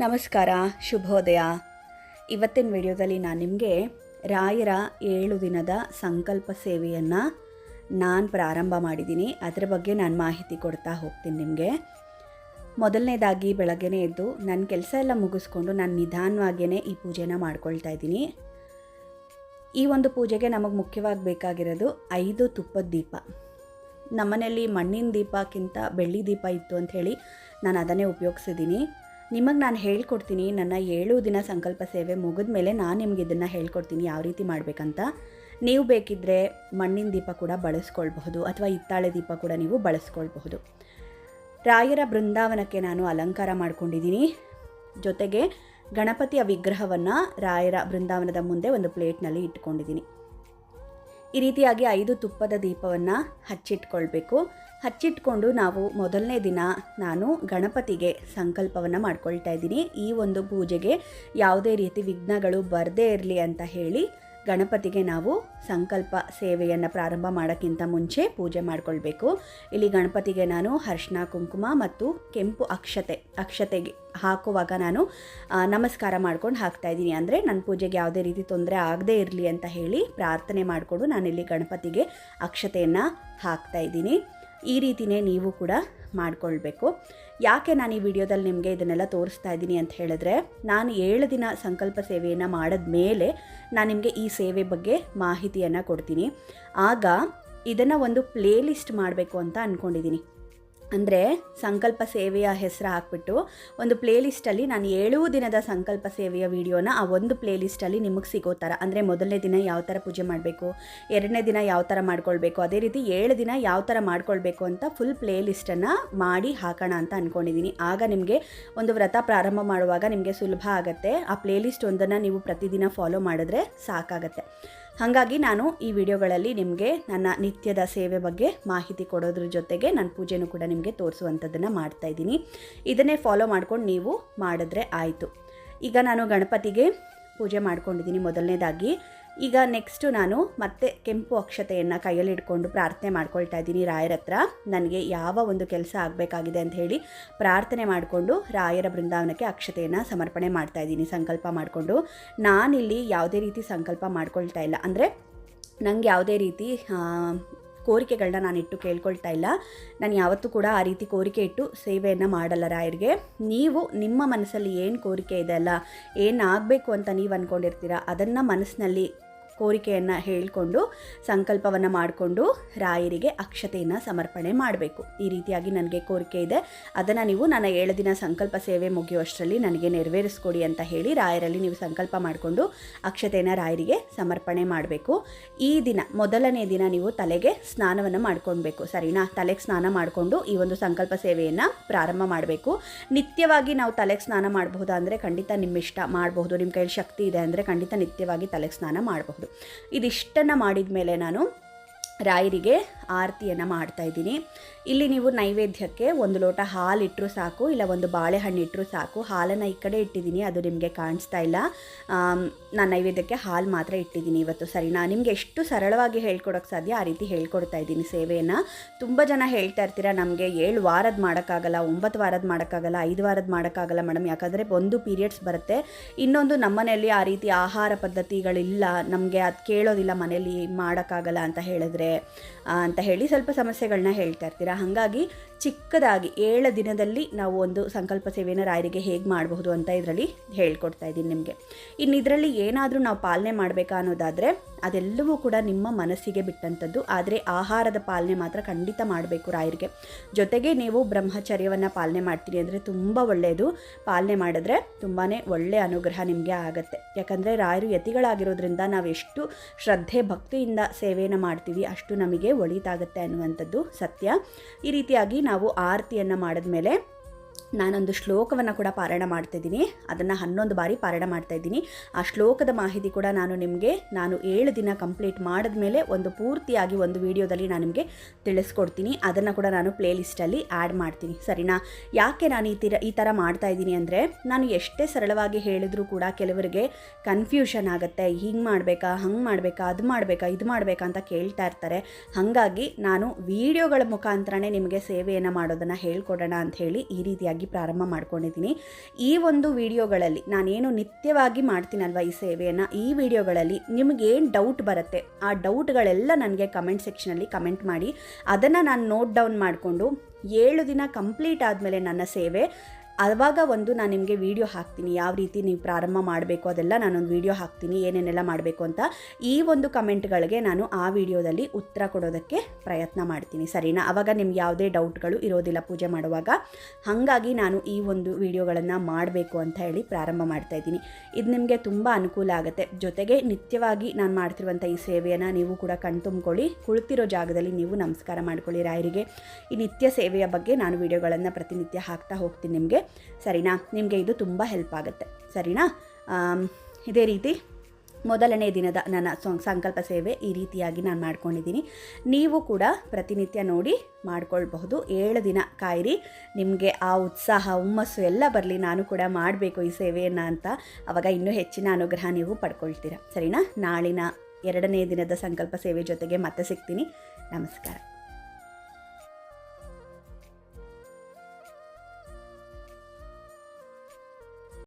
ನಮಸ್ಕಾರ, ಶುಭೋದಯ. ಇವತ್ತಿನ ವಿಡಿಯೋದಲ್ಲಿ ನಾನು ನಿಮಗೆ ರಾಯರ ಏಳು ದಿನದ ಸಂಕಲ್ಪ ಸೇವೆಯನ್ನು ನಾನು ಪ್ರಾರಂಭ ಮಾಡಿದ್ದೀನಿ. ಅದರ ಬಗ್ಗೆ ನಾನು ಮಾಹಿತಿ ಕೊಡ್ತಾ ಹೋಗ್ತೀನಿ ನಿಮಗೆ. ಮೊದಲನೇದಾಗಿ ಬೆಳಗ್ಗೆನೇ ಎದ್ದು ನನ್ನ ಕೆಲಸ ಎಲ್ಲ ಮುಗಿಸ್ಕೊಂಡು ನಾನು ನಿಧಾನವಾಗಿಯೇ ಈ ಪೂಜೆನ ಮಾಡ್ಕೊಳ್ತಾ ಇದ್ದೀನಿ. ಈ ಒಂದು ಪೂಜೆಗೆ ನಮಗೆ ಮುಖ್ಯವಾಗಿ ಬೇಕಾಗಿರೋದು ಐದು ತುಪ್ಪದ ದೀಪ. ನಮ್ಮನೆಯಲ್ಲಿ ಮಣ್ಣಿನ ದೀಪಕ್ಕಿಂತ ಬೆಳ್ಳಿ ದೀಪ ಇತ್ತು ಅಂತ ಹೇಳಿ ನಾನು ಅದನ್ನೇ ಉಪಯೋಗಿಸಿದ್ದೀನಿ. ನಿಮಗೆ ನಾನು ಹೇಳ್ಕೊಡ್ತೀನಿ, ನನ್ನ ಏಳು ದಿನ ಸಂಕಲ್ಪ ಸೇವೆ ಮುಗಿದ ಮೇಲೆ ನಾನು ನಿಮ್ಗೆ ಇದನ್ನು ಹೇಳ್ಕೊಡ್ತೀನಿ, ಯಾವ ರೀತಿ ಮಾಡಬೇಕಂತ. ನೀವು ಬೇಕಿದ್ದರೆ ಮಣ್ಣಿನ ದೀಪ ಕೂಡ ಬಳಸ್ಕೊಳ್ಬಹುದು, ಅಥವಾ ಹಿತ್ತಾಳೆ ದೀಪ ಕೂಡ ನೀವು ಬಳಸ್ಕೊಳ್ಬಹುದು. ರಾಯರ ಬೃಂದಾವನಕ್ಕೆ ನಾನು ಅಲಂಕಾರ ಮಾಡ್ಕೊಂಡಿದ್ದೀನಿ ಜೊತೆಗೆ ಗಣಪತಿಯ ವಿಗ್ರಹವನ್ನು ರಾಯರ ಬೃಂದಾವನದ ಮುಂದೆ ಒಂದು ಪ್ಲೇಟ್ನಲ್ಲಿ ಇಟ್ಕೊಂಡಿದ್ದೀನಿ ಈ ರೀತಿಯಾಗಿ ಐದು ತುಪ್ಪದ ದೀಪವನ್ನು ಹಚ್ಚಿಟ್ಕೊಳ್ಬೇಕು. ಹಚ್ಚಿಟ್ಕೊಂಡು ನಾವು ಮೊದಲನೇ ದಿನ ನಾನು ಗಣಪತಿಗೆ ಸಂಕಲ್ಪವನ್ನು ಮಾಡ್ಕೊಳ್ತಾ ಇದ್ದೀನಿ. ಈ ಒಂದು ಪೂಜೆಗೆ ಯಾವುದೇ ರೀತಿ ವಿಘ್ನಗಳು ಬರದೇ ಇರಲಿ ಅಂತ ಹೇಳಿ ಗಣಪತಿಗೆ ನಾವು ಸಂಕಲ್ಪ ಸೇವೆಯನ್ನು ಪ್ರಾರಂಭ ಮಾಡೋಕ್ಕಿಂತ ಮುಂಚೆ ಪೂಜೆ ಮಾಡಿಕೊಳ್ಬೇಕು. ಇಲ್ಲಿ ಗಣಪತಿಗೆ ನಾನು ಅರ್ಶಿನ, ಕುಂಕುಮ ಮತ್ತು ಕೆಂಪು ಅಕ್ಷತೆ, ಅಕ್ಷತೆಗೆ ಹಾಕುವಾಗ ನಾನು ನಮಸ್ಕಾರ ಮಾಡ್ಕೊಂಡು ಹಾಕ್ತಾ ಇದ್ದೀನಿ. ಅಂದರೆ ನನ್ನ ಪೂಜೆಗೆ ಯಾವುದೇ ರೀತಿ ತೊಂದರೆ ಆಗದೇ ಇರಲಿ ಅಂತ ಹೇಳಿ ಪ್ರಾರ್ಥನೆ ಮಾಡಿಕೊಂಡು ನಾನಿಲ್ಲಿ ಗಣಪತಿಗೆ ಅಕ್ಷತೆಯನ್ನು ಹಾಕ್ತಾ ಇದ್ದೀನಿ. ಈ ರೀತಿಯೇ ನೀವು ಕೂಡ ಮಾಡಿಕೊಳ್ಬೇಕು. ಯಾಕೆ ನಾನು ಈ ವಿಡಿಯೋದಲ್ಲಿ ನಿಮಗೆ ಇದನ್ನೆಲ್ಲ ತೋರಿಸ್ತಾ ಇದ್ದೀನಿ ಅಂತ ಹೇಳಿದ್ರೆ, ನಾನು ಏಳು ದಿನ ಸಂಕಲ್ಪ ಸೇವೆಯನ್ನು ಮಾಡಿದ ಮೇಲೆ ನಾನು ನಿಮಗೆ ಈ ಸೇವೆ ಬಗ್ಗೆ ಮಾಹಿತಿಯನ್ನು ಕೊಡ್ತೀನಿ. ಆಗ ಇದನ್ನು ಒಂದು ಪ್ಲೇ ಲಿಸ್ಟ್ ಮಾಡಬೇಕು ಅಂತ ಅಂದ್ಕೊಂಡಿದ್ದೀನಿ ಅಂದರೆ ಸಂಕಲ್ಪ ಸೇವೆಯ ಹೆಸರು ಹಾಕ್ಬಿಟ್ಟು ಒಂದು ಪ್ಲೇಲಿಸ್ಟಲ್ಲಿ ನಾನು ಏಳು ದಿನದ ಸಂಕಲ್ಪ ಸೇವೆಯ ವಿಡಿಯೋನ ಆ ಒಂದು ಪ್ಲೇಲಿಸ್ಟಲ್ಲಿ ನಿಮಗೆ ಸಿಗೋ ಥರ ಅಂದರೆ ಮೊದಲನೇ ದಿನ ಯಾವ ಥರ ಪೂಜೆ ಮಾಡಬೇಕು, ಎರಡನೇ ದಿನ ಯಾವ ಥರ ಮಾಡ್ಕೊಳ್ಬೇಕು, ಅದೇ ರೀತಿ ಏಳು ದಿನ ಯಾವ ಥರ ಮಾಡ್ಕೊಳ್ಬೇಕು ಅಂತ ಫುಲ್ ಪ್ಲೇಲಿಸ್ಟನ್ನು ಮಾಡಿ ಹಾಕೋಣ ಅಂತ ಅಂದ್ಕೊಂಡಿದ್ದೀನಿ ಆಗ ನಿಮಗೆ ಒಂದು ವ್ರತ ಪ್ರಾರಂಭ ಮಾಡುವಾಗ ನಿಮಗೆ ಸುಲಭ ಆಗುತ್ತೆ. ಆ ಪ್ಲೇಲಿಸ್ಟ್ ಒಂದನ್ನು ನೀವು ಪ್ರತಿದಿನ ಫಾಲೋ ಮಾಡಿದ್ರೆ ಸಾಕಾಗತ್ತೆ. ಹಾಗಾಗಿ ನಾನು ಈ ವಿಡಿಯೋಗಳಲ್ಲಿ ನಿಮಗೆ ನನ್ನ ನಿತ್ಯದ ಸೇವೆ ಬಗ್ಗೆ ಮಾಹಿತಿ ಕೊಡೋದ್ರ ಜೊತೆಗೆ ನನ್ನ ಪೂಜೆನೂ ಕೂಡ ನಿಮಗೆ ತೋರಿಸುವಂಥದ್ದನ್ನು ಮಾಡ್ತಾ ಇದ್ದೀನಿ. ಇದನ್ನೇ ಫಾಲೋ ಮಾಡ್ಕೊಂಡು ನೀವು ಮಾಡಿದ್ರೆ ಆಯಿತು. ಈಗ ನಾನು ಗಣಪತಿಗೆ ಪೂಜೆ ಮಾಡ್ಕೊಂಡಿದ್ದೀನಿ ಮೊದಲನೇದಾಗಿ. ಈಗ ನೆಕ್ಸ್ಟು ನಾನು ಮತ್ತೆ ಕೆಂಪು ಅಕ್ಷತೆಯನ್ನು ಕೈಯಲ್ಲಿ ಇಟ್ಕೊಂಡು ಪ್ರಾರ್ಥನೆ ಮಾಡ್ಕೊಳ್ತಾ ಇದ್ದೀನಿ ರಾಯರ ಹತ್ರ. ನನಗೆ ಯಾವ ಒಂದು ಕೆಲಸ ಆಗಬೇಕಾಗಿದೆ ಅಂತ ಹೇಳಿ ಪ್ರಾರ್ಥನೆ ಮಾಡಿಕೊಂಡು ರಾಯರ ಬೃಂದಾವನಕ್ಕೆ ಅಕ್ಷತೆಯನ್ನು ಸಮರ್ಪಣೆ ಮಾಡ್ತಾ ಇದ್ದೀನಿ, ಸಂಕಲ್ಪ ಮಾಡಿಕೊಂಡು. ನಾನಿಲ್ಲಿ ಯಾವುದೇ ರೀತಿ ಸಂಕಲ್ಪ ಮಾಡ್ಕೊಳ್ತಾ ಇಲ್ಲ. ಅಂದರೆ ನನಗೆ ಯಾವುದೇ ರೀತಿ ಕೋರಿಕೆಗಳನ್ನ ನಾನು ಇಟ್ಟು ಕೇಳ್ಕೊಳ್ತಾ ಇಲ್ಲ. ನಾನು ಯಾವತ್ತೂ ಕೂಡ ಆ ರೀತಿ ಕೋರಿಕೆ ಇಟ್ಟು ಸೇವೆಯನ್ನು ಮಾಡಲ್ಲ ರಾಯರಿಗೆ. ನೀವು ನಿಮ್ಮ ಮನಸ್ಸಲ್ಲಿ ಏನು ಕೋರಿಕೆ ಇದೆ ಅಲ್ಲ ಏನಾಗಬೇಕು ಅಂತ ನೀವು ಅಂದ್ಕೊಂಡಿರ್ತೀರ ಅದನ್ನು ಮನಸ್ಸಿನಲ್ಲಿ ಕೋರಿಕೆಯನ್ನು ಹೇಳಿಕೊಂಡು, ಸಂಕಲ್ಪವನ್ನು ಮಾಡಿಕೊಂಡು ರಾಯರಿಗೆ ಅಕ್ಷತೆಯನ್ನು ಸಮರ್ಪಣೆ ಮಾಡಬೇಕು. ಈ ರೀತಿಯಾಗಿ ನನಗೆ ಕೋರಿಕೆ ಇದೆ. ಅದನ್ನು ನೀವು ನನ್ನ ಏಳು ದಿನ ಸಂಕಲ್ಪ ಸೇವೆ ಮುಗಿಯುವಷ್ಟರಲ್ಲಿ ನನಗೆ ನೆರವೇರಿಸ್ಕೊಡಿ ಅಂತ ಹೇಳಿ ರಾಯರಲ್ಲಿ ನೀವು ಸಂಕಲ್ಪ ಮಾಡಿಕೊಂಡು ಅಕ್ಷತೆಯನ್ನು ರಾಯರಿಗೆ ಸಮರ್ಪಣೆ ಮಾಡಬೇಕು. ಈ ದಿನ, ಮೊದಲನೇ ದಿನ ನೀವು ತಲೆಗೆ ಸ್ನಾನವನ್ನು ಮಾಡ್ಕೊಳ್ಬೇಕು. ಸರಿನಾ? ತಲೆಗೆ ಸ್ನಾನ ಮಾಡಿಕೊಂಡು ಈ ಒಂದು ಸಂಕಲ್ಪ ಸೇವೆಯನ್ನು ಪ್ರಾರಂಭ ಮಾಡಬೇಕು. ನಿತ್ಯವಾಗಿ ನಾವು ತಲೆಗೆ ಸ್ನಾನ ಮಾಡಬಹುದಾ ಅಂದರೆ ಖಂಡಿತ ನಿಮ್ಮಿಷ್ಟ. ಮಾಡಬಹುದು. ನಿಮ್ಮ ಕೈಯಲ್ಲಿ ಶಕ್ತಿ ಇದೆ ಅಂದರೆ ಖಂಡಿತ ನಿತ್ಯವಾಗಿ ತಲೆಗೆ ಸ್ನಾನ ಮಾಡಬಹುದು. ಇದಿಷ್ಟನ್ನು ಮಾಡಿದ ಮೇಲೆ ನಾನು ರಾಯರಿಗೆ ಆರತಿಯನ್ನು ಮಾಡ್ತಾ ಇದ್ದೀನಿ. ಇಲ್ಲಿ ನೀವು ನೈವೇದ್ಯಕ್ಕೆ ಒಂದು ಲೋಟ ಹಾಲು ಇಟ್ಟರು ಸಾಕು, ಇಲ್ಲ ಒಂದು ಬಾಳೆಹಣ್ಣು ಇಟ್ಟರು ಸಾಕು. ಹಾಲನ್ನು ಈ ಕಡೆ ಇಟ್ಟಿದ್ದೀನಿ, ಅದು ನಿಮಗೆ ಕಾಣಿಸ್ತಾ ಇಲ್ಲ. ನಾನು ನೈವೇದ್ಯಕ್ಕೆ ಹಾಲು ಮಾತ್ರ ಇಟ್ಟಿದ್ದೀನಿ ಇವತ್ತು, ಸರಿನಾ? ನಿಮಗೆ ಎಷ್ಟು ಸರಳವಾಗಿ ಹೇಳ್ಕೊಡೋಕೆ ಸಾಧ್ಯ, ಆ ರೀತಿ ಹೇಳ್ಕೊಡ್ತಾ ಇದ್ದೀನಿ ಸೇವೆಯನ್ನು. ತುಂಬ ಜನ ಹೇಳ್ತಾ ಇರ್ತೀರ, ನಮಗೆ ಏಳು ವಾರದ ಮಾಡೋಕ್ಕಾಗಲ್ಲ, ಒಂಬತ್ತು ವಾರದ ಮಾಡೋಕ್ಕಾಗಲ್ಲ, ಐದು ವಾರದ ಮಾಡೋಕ್ಕಾಗಲ್ಲ ಮೇಡಮ್, ಯಾಕಂದರೆ ಒಂದು ಪೀರಿಯಡ್ಸ್ ಬರುತ್ತೆ. ಇನ್ನೊಂದು ನಮ್ಮನೆಯಲ್ಲಿ ಆ ರೀತಿ ಆಹಾರ ಪದ್ಧತಿಗಳಿಲ್ಲ, ನಮಗೆ ಅದು ಕೇಳೋದಿಲ್ಲ ಮನೆಯಲ್ಲಿ ಮಾಡೋಕ್ಕಾಗಲ್ಲ ಅಂತ ಹೇಳಿದ್ರೆ ಅಂತ ಹೇಳಿ ಸ್ವಲ್ಪ ಸಮಸ್ಯೆಗಳನ್ನ ಹೇಳ್ತಾ ಇರ್ತೀರಾ? ಹಾಗಾಗಿ ಚಿಕ್ಕದಾಗಿ ಏಳು ದಿನದಲ್ಲಿ ನಾವು ಒಂದು ಸಂಕಲ್ಪ ಸೇವೆನ ರಾಯರಿಗೆ ಹೇಗೆ ಮಾಡಬಹುದು ಅಂತ ಇದರಲ್ಲಿ ಹೇಳ್ಕೊಡ್ತಾ ಇದ್ದೀನಿ ನಿಮಗೆ. ಇನ್ನು ಇದರಲ್ಲಿ ಏನಾದರೂ ನಾವು ಪಾಲನೆ ಮಾಡಬೇಕಾ ಅನ್ನೋದಾದರೆ, ಅದೆಲ್ಲವೂ ಕೂಡ ನಿಮ್ಮ ಮನಸ್ಸಿಗೆ ಬಿಟ್ಟಂಥದ್ದು, ಆದರೆ ಆಹಾರದ ಪಾಲನೆ ಮಾತ್ರ ಖಂಡಿತ ಮಾಡಬೇಕು ರಾಯರಿಗೆ. ಜೊತೆಗೆ ನೀವು ಬ್ರಹ್ಮಚರ್ಯವನ್ನು ಪಾಲನೆ ಮಾಡ್ತೀನಿ ಅಂದರೆ ತುಂಬ ಒಳ್ಳೆಯದು ಪಾಲನೆ ಮಾಡಿದ್ರೆ ತುಂಬಾ ಒಳ್ಳೆಯ ಅನುಗ್ರಹ ನಿಮಗೆ ಆಗುತ್ತೆ. ಯಾಕಂದರೆ ರಾಯರು ಯತಿಗಳಾಗಿರೋದ್ರಿಂದ ನಾವು ಎಷ್ಟು ಶ್ರದ್ಧೆ, ಭಕ್ತಿಯಿಂದ ಸೇವೆಯನ್ನು ಮಾಡ್ತೀವಿ ಅಷ್ಟು ನಮಗೆ ಒಳಿತಾಗುತ್ತೆ ಅನ್ನುವಂಥದ್ದು ಸತ್ಯ. ಈ ರೀತಿಯಾಗಿ ನಾವು ಆರತಿಯನ್ನು ಮಾಡಿದ್ಮೇಲೆ ನಾನೊಂದು ಶ್ಲೋಕವನ್ನು ಕೂಡ ಪಾರಾಯಣ ಮಾಡ್ತಾಯಿದ್ದೀನಿ ಅದನ್ನು ಹನ್ನೊಂದು ಬಾರಿ ಪಾರಾಯಣ ಮಾಡ್ತಾ ಇದ್ದೀನಿ. ಆ ಶ್ಲೋಕದ ಮಾಹಿತಿ ಕೂಡ ನಾನು ನಿಮಗೆ ನಾನು ಏಳು ದಿನ ಕಂಪ್ಲೀಟ್ ಮಾಡಿದ ಮೇಲೆ ಒಂದು ಪೂರ್ತಿಯಾಗಿ ಒಂದು ವಿಡಿಯೋದಲ್ಲಿ ನಾನು ನಿಮಗೆ ತಿಳಿಸ್ಕೊಡ್ತೀನಿ. ಅದನ್ನು ಕೂಡ ನಾನು ಪ್ಲೇ ಲಿಸ್ಟಲ್ಲಿ ಆ್ಯಡ್ ಮಾಡ್ತೀನಿ. ಸರಿನಾ? ಯಾಕೆ ನಾನು ಈ ಥರ ಈ ಥರ ಮಾಡ್ತಾ ಇದ್ದೀನಿ ಅಂದರೆ, ನಾನು ಎಷ್ಟೇ ಸರಳವಾಗಿ ಹೇಳಿದರೂ ಕೂಡ ಕೆಲವರಿಗೆ ಕನ್ಫ್ಯೂಷನ್ ಆಗುತ್ತೆ. ಹಿಂಗೆ ಮಾಡಬೇಕಾ? ಹಂಗೆ ಮಾಡಬೇಕಾ? ಅದು ಮಾಡಬೇಕಾ? ಇದು ಮಾಡಬೇಕಾ ಅಂತ ಕೇಳ್ತಾ ಇರ್ತಾರೆ. ಹಾಗಾಗಿ ನಾನು ವೀಡಿಯೋಗಳ ಮುಖಾಂತರನೇ ನಿಮಗೆ ಸೇವೆಯನ್ನು ಮಾಡೋದನ್ನು ಹೇಳ್ಕೊಡೋಣ ಅಂತ ಹೇಳಿ ಈ ರೀತಿಯಾಗಿ ರೀತಿಯಾಗಿ ಪ್ರಾರಂಭ ಮಾಡ್ಕೊಂಡಿದ್ದೀನಿ. ಈ ಒಂದು ವಿಡಿಯೋಗಳಲ್ಲಿ ನಾನೇನು ನಿತ್ಯವಾಗಿ ಮಾಡ್ತೀನಲ್ವ ಈ ಸೇವೆಯನ್ನು? ಈ ವಿಡಿಯೋಗಳಲ್ಲಿ ನಿಮಗೇನು ಡೌಟ್ ಬರುತ್ತೆ? ಆ ಡೌಟ್ಗಳೆಲ್ಲ ನನಗೆ ಕಮೆಂಟ್ ಸೆಕ್ಷನಲ್ಲಿ ಕಮೆಂಟ್ ಮಾಡಿ. ಅದನ್ನು ನಾನು ನೋಟ್ ಡೌನ್ ಮಾಡಿಕೊಂಡು ಏಳು ದಿನ ಕಂಪ್ಲೀಟ್ ಆದಮೇಲೆ ನನ್ನ ಸೇವೆ. ಆವಾಗ ಒಂದು ನಾನು ನಿಮಗೆ ವಿಡಿಯೋ ಹಾಕ್ತೀನಿ, ಯಾವ ರೀತಿ ನೀವು ಪ್ರಾರಂಭ ಮಾಡಬೇಕು ಅದೆಲ್ಲ ನಾನೊಂದು ವಿಡಿಯೋ ಹಾಕ್ತೀನಿ, ಏನೇನೆಲ್ಲ ಮಾಡಬೇಕು ಅಂತ ಈ ಒಂದು ಕಮೆಂಟ್ಗಳಿಗೆ ನಾನು ಆ ವಿಡಿಯೋದಲ್ಲಿ ಉತ್ತರ ಕೊಡೋದಕ್ಕೆ ಪ್ರಯತ್ನ ಮಾಡ್ತೀನಿ, ಸರಿನಾ? ಆವಾಗ ನಿಮ್ಗೆ ಯಾವುದೇ ಡೌಟ್ಗಳು ಇರೋದಿಲ್ಲ ಪೂಜೆ ಮಾಡುವಾಗ, ಹಾಗಾಗಿ ನಾನು ಈ ಒಂದು ವಿಡಿಯೋಗಳನ್ನು ಮಾಡಬೇಕು ಅಂತ ಹೇಳಿ ಪ್ರಾರಂಭ ಮಾಡ್ತಾ ಇದ್ದೀನಿ. ಇದು ನಿಮಗೆ ತುಂಬ ಅನುಕೂಲ ಆಗುತ್ತೆ. ಜೊತೆಗೆ ನಿತ್ಯವಾಗಿ ನಾನು ಮಾಡ್ತಿರುವಂಥ ಈ ಸೇವೆಯನ್ನು ನೀವು ಕೂಡ ಕಣ್ತುಂಬ್ಕೊಳ್ಳಿ, ಕುಳಿತಿರೋ ಜಾಗದಲ್ಲಿ ನೀವು ನಮಸ್ಕಾರ ಮಾಡ್ಕೊಳ್ಳಿ, ರಾಯರಿಗೆ. ಈ ನಿತ್ಯ ಸೇವೆಯ ಬಗ್ಗೆ ನಾನು ವಿಡಿಯೋಗಳನ್ನು ಪ್ರತಿನಿತ್ಯ ಹಾಕ್ತಾ ಹೋಗ್ತೀನಿ ನಿಮಗೆ. ಸರಿನಾ? ನಿಮಗೆ ಇದು ತುಂಬ ಹೆಲ್ಪ್ ಆಗುತ್ತೆ. ಸರಿನಾ? ಇದೇ ರೀತಿ ಮೊದಲನೇ ದಿನದ ನನ್ನ ಸಂಕಲ್ಪ ಸೇವೆ ಈ ರೀತಿಯಾಗಿ ನಾನು ಮಾಡ್ಕೊಂಡಿದ್ದೀನಿ. ನೀವು ಕೂಡ ಪ್ರತಿನಿತ್ಯ ನೋಡಿ ಮಾಡ್ಕೊಳ್ಬಹುದು. ಏಳು ದಿನ ಕಾಯಿರಿ. ನಿಮಗೆ ಆ ಉತ್ಸಾಹ, ಹುಮ್ಮಸ್ಸು ಎಲ್ಲ ಬರಲಿ. ನಾನು ಕೂಡ ಮಾಡಬೇಕು ಈ ಸೇವೆಯನ್ನು ಅಂತ ಆವಾಗ ಇನ್ನೂ ಹೆಚ್ಚಿನ ಅನುಗ್ರಹ ನೀವು ಪಡ್ಕೊಳ್ತೀರ. ಸರಿನಾ? ನಾಳಿನ ಎರಡನೇ ದಿನದ ಸಂಕಲ್ಪ ಸೇವೆ ಜೊತೆಗೆ ಮತ್ತೆ ಸಿಗ್ತೀನಿ. ನಮಸ್ಕಾರ.